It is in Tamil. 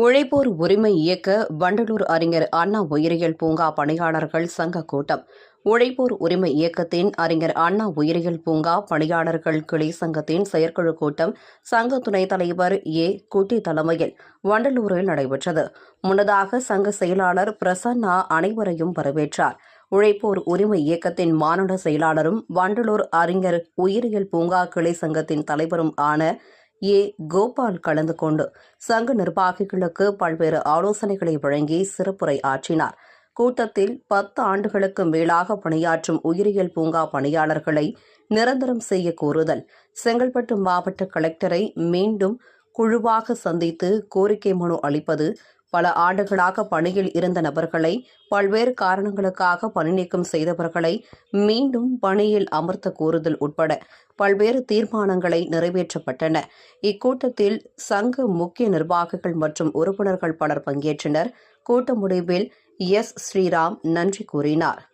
உழைப்போர் உரிமை இயக்க வண்டலூர் அறிஞர் அண்ணா உயிரியல் பூங்கா பணியாளர்கள் சங்க கூட்டம். உழைப்போர் உரிமை இயக்கத்தின் அறிஞர் அண்ணா உயிரியல் பூங்கா பணியாளர்கள் கிளை சங்கத்தின் செயற்குழு கூட்டம் சங்க துணைத் தலைவர் ஏ. குட்டி தலைமையில் வண்டலூரில் நடைபெற்றது. முன்னதாக சங்க செயலாளர் பிரசன்னா அனைவரையும் வரவேற்றார். உழைப்போர் உரிமை இயக்கத்தின் மாநில செயலாளரும் வண்டலூர் அறிஞர் உயிரியல் பூங்கா கிளை சங்கத்தின் தலைவரும் ஆன ஏ. கோபால் கலந்து கொண்டு சங்க நிர்வாகிகளுக்கு பல்வேறு ஆலோசனைகளை வழங்கி சிறப்புரை ஆற்றினார். கூட்டத்தில் பத்து ஆண்டுகளுக்கு மேலாக பணியாற்றும் உயிரியல் பூங்கா பணியாளர்களை நிரந்தரம் செய்ய கோருதல் செங்கல்பட்டு மாவட்ட கலெக்டரை மீண்டும் குழுவாக சந்தித்து கோரிக்கை மனு அளிப்பது பல ஆண்டுகளாக பணியில் இருந்த நபர்களை பல்வேறு காரணங்களுக்காக பணிநீக்கம் செய்தவர்களை மீண்டும் பணியில் அமர்த்த கூறுதல் உட்பட பல்வேறு தீர்மானங்களை நிறைவேற்றப்பட்டன. இக்கூட்டத்தில் சங்க முக்கிய நிர்வாகிகள் மற்றும் உறுப்பினர்கள் பலர் பங்கேற்றனர். கூட்ட முடிவில் எஸ். ஸ்ரீராம் நன்றி கூறினார்.